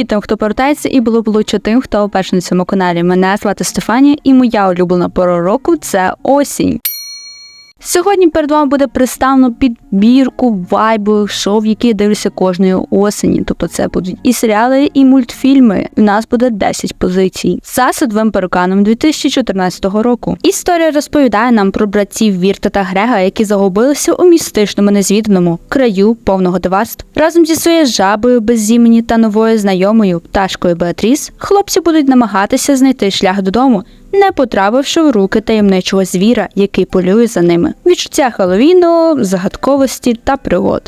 Привіт тим, хто повертається, і було б лучше тим, хто вперше на цьому каналі. Мене звати Стефанія, і моя улюблена пора року це осінь. Сьогодні перед вами буде представлено підбірку вайбових шоу, які я дивлюся кожної осені. Тобто це будуть і серіали, і мультфільми. У нас буде 10 позицій. За садовим перуканом 2014 року. Історія розповідає нам про братів Вірта та Грега, які загубилися у містичному незвіданому краю повного диварств. Разом зі своєю жабою без імені та новою знайомою пташкою Беатріс, хлопці будуть намагатися знайти шлях додому, не потрапивши в руки таємничого звіра, який полює за ними. Відчуття Хеллоуіну, загадковості та пригод.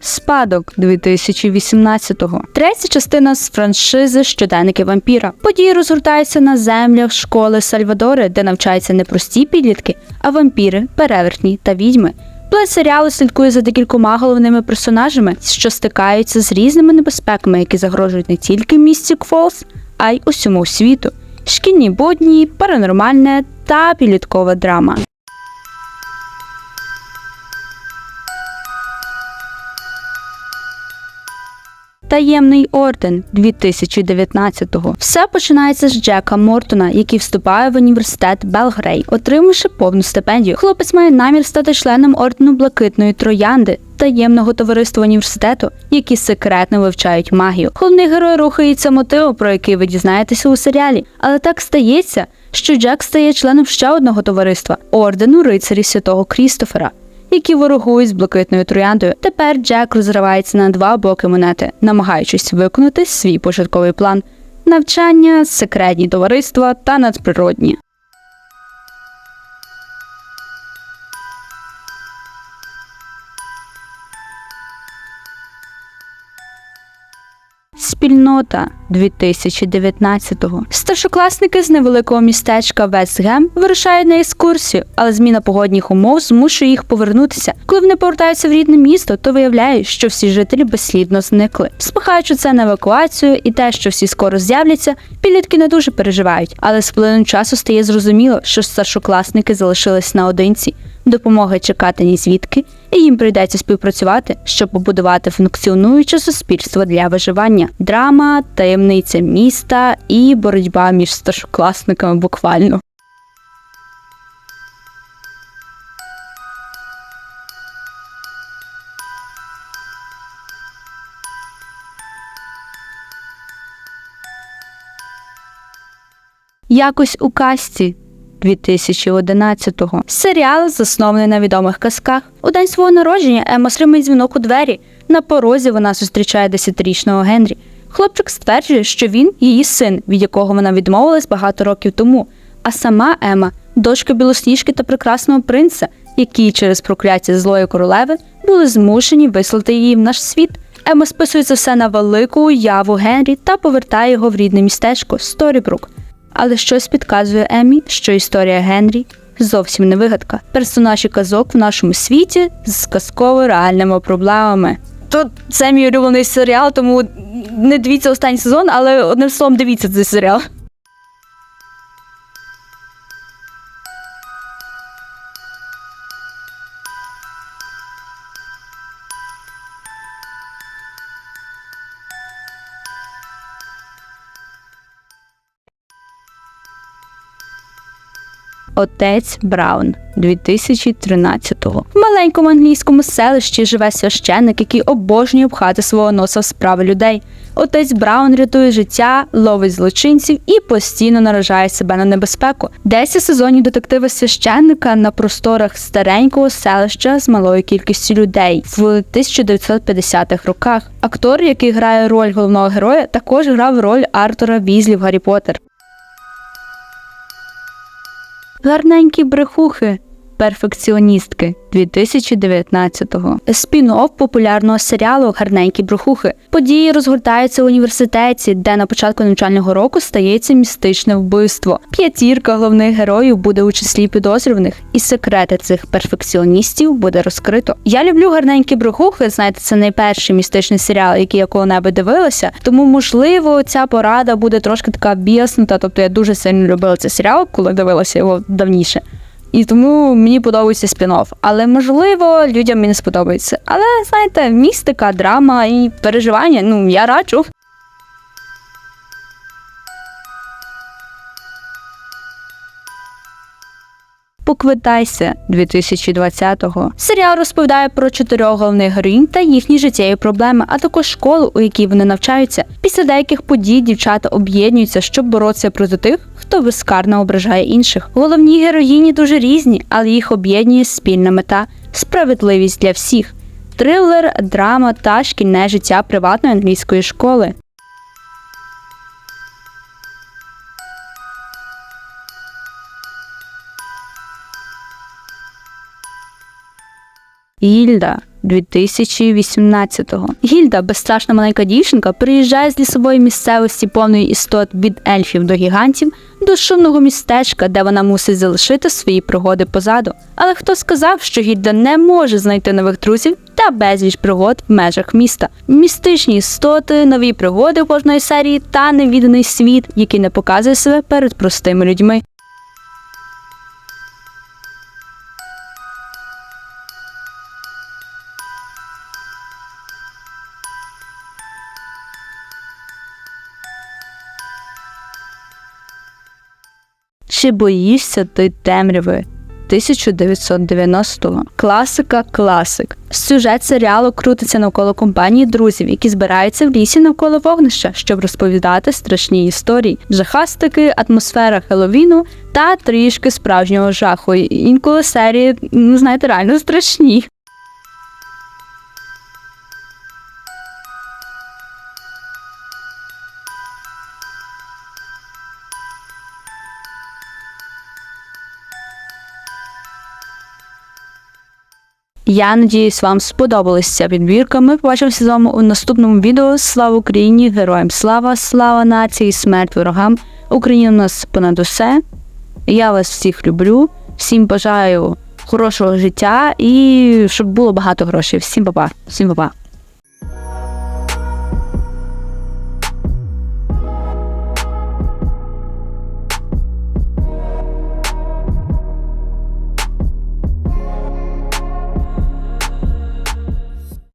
Спадок 2018-го. Третя частина з франшизи Щоденники вампіра. Події розгортаються на землях школи Сальвадори, де навчаються не прості підлітки, а вампіри, перевертні та відьми. Плет серіалу слідкує за декількома головними персонажами, що стикаються з різними небезпеками, які загрожують не тільки місті Кфолс, а й усьому світу. Шкільні будні, паранормальне та підліткова драма. Таємний орден 2019-го. Все починається з Джека Мортона, який вступає в університет Белгрей, отримавши повну стипендію. Хлопець має намір стати членом ордену блакитної троянди. Таємного товариства університету, які секретно вивчають магію. Головний герой рухається мотивом, про який ви дізнаєтеся у серіалі. Але так стається, що Джек стає членом ще одного товариства ордену рицарів святого Крістофера які ворогують з блакитною трояндою. Тепер Джек розривається на два боки монети, намагаючись виконати свій початковий план навчання, секретні товариства та надприродні. Спільнота 2019-го. Старшокласники з невеликого містечка Вестгем вирушають на екскурсію, але зміна погодних умов змушує їх повернутися. Коли вони повертаються в рідне місто, то виявляють, що всі жителі безслідно зникли. Спихаючи це на евакуацію і те, що всі скоро з'являться, підлітки не дуже переживають, але з плином часу стає зрозуміло, що старшокласники залишились наодинці допомоги чекати ні звідки, і їм прийдеться співпрацювати, щоб побудувати функціонуюче суспільство для виживання, драма, таємниця міста і боротьба між старшокласниками буквально. Якось у касті 2011-го. Серіал заснований на відомих казках. У день свого народження Ема отримує дзвінок у двері. На порозі вона зустрічає 10-річного Генрі. Хлопчик стверджує, що він її син, від якого вона відмовилась багато років тому. А сама Ема дочка білосніжки та прекрасного принца, які через прокляття злої королеви були змушені вислати її в наш світ. Ема списує це все на велику уяву Генрі та повертає його в рідне містечко Сторібрук. Але щось підказує Емі, що історія Генрі зовсім не вигадка. Персонажі казок в нашому світі з казково реальними проблемами. То це мій улюблений серіал, тому не дивіться останній сезон, але одним словом дивіться цей серіал. Отець Браун 2013-го. В маленькому англійському селищі живе священник, який обожнює пхати свого носа в справи людей. Отець Браун рятує життя, ловить злочинців і постійно наражає себе на небезпеку. Десять сезонів детектива священника на просторах старенького селища з малою кількістю людей в 1950-х роках. Актор, який грає роль головного героя, також грав роль Артура Візлі в Гаррі Поттер. Гарненькі брехухи. Перфекціоністки 2019-го. Спін-офф популярного серіалу Гарненькі брехухи. Події розгортаються у університеті, де на початку навчального року стається містичне вбивство. П'ятірка головних героїв буде у числі підозрюваних, і секрети цих перфекціоністів буде розкрито. Я люблю гарненькі брехухи. Знаєте, це найперший містичний серіал, який я коли-небудь дивилася. Тому, можливо, ця порада буде трошки така біаснута. Тобто я дуже сильно любила цей серіал, коли дивилася його давніше. І тому мені подобається спін-офф. Але можливо людям мені сподобається. Але знаєте, містика, драма і переживання. Ну я раджу. Поквитайся 2020-го. Серіал розповідає про чотирьох головних героїнь та їхні життєві проблеми, а також школу, у якій вони навчаються. Після деяких подій дівчата об'єднуються, щоб боротися проти тих, хто вискарно ображає інших. Головні героїні дуже різні, але їх об'єднує спільна мета справедливість для всіх. Трилер, драма та шкільне життя приватної англійської школи. Гільда 2018-го. Гільда, безстрашна маленька дівчинка, приїжджає з лісової місцевості повної істот від ельфів до гігантів до шумного містечка, де вона мусить залишити свої пригоди позаду. Але хто сказав, що Гільда не може знайти нових друзів та безліч пригод в межах міста? Містичні істоти, нові пригоди кожної серії та невіданий світ, який не показує себе перед простими людьми. Чи боїшся ти темряви? 1990-го. Класика класик. Сюжет серіалу крутиться навколо компанії друзів, які збираються в лісі навколо вогнища, щоб розповідати страшні історії, жахастики, атмосфера Хеллоуіну та трішки справжнього жаху. Інколи серії, ну знаєте, реально страшні. Я надіюсь, вам сподобалася ця підбірка. Ми побачимося з вами у наступному відео. Слава Україні! Героям слава, слава нації, смерть ворогам! Україна у нас понад усе. Я вас всіх люблю, всім бажаю хорошого життя і щоб було багато грошей. Всім па-па. Всім па-па.